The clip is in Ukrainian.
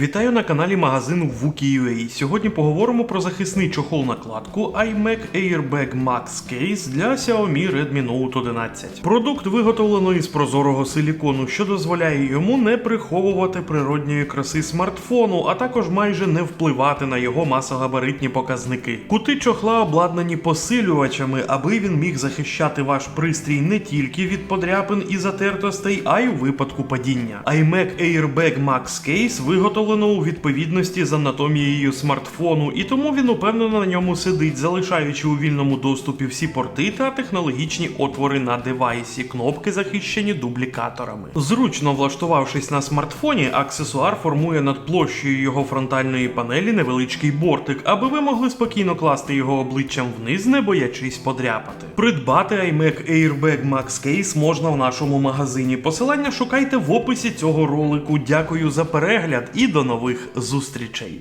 Вітаю на каналі магазину Wookie.ua. Сьогодні поговоримо про захисний чохол накладку iMac Airbag Max Case для Xiaomi Redmi Note 11. Продукт виготовлено із прозорого силікону, що дозволяє йому не приховувати природньої краси смартфону, а також майже не впливати на його масогабаритні показники. Кути чохла обладнані посилювачами, аби він міг захищати ваш пристрій не тільки від подряпин і затертостей, а й у випадку падіння. iMac Airbag Max Case виготовлено у відповідності з анатомією смартфону, і тому він упевнено на ньому сидить, залишаючи у вільному доступі всі порти та технологічні отвори на девайсі, кнопки захищені дублікаторами. Зручно влаштувавшись на смартфоні, аксесуар формує над площею його фронтальної панелі невеличкий бортик, аби ви могли спокійно класти його обличчям вниз, не боячись подряпати. Придбати iMac Airbag Max Case можна в нашому магазині. Посилання шукайте в описі цього ролику. Дякую за перегляд і до нових зустрічей.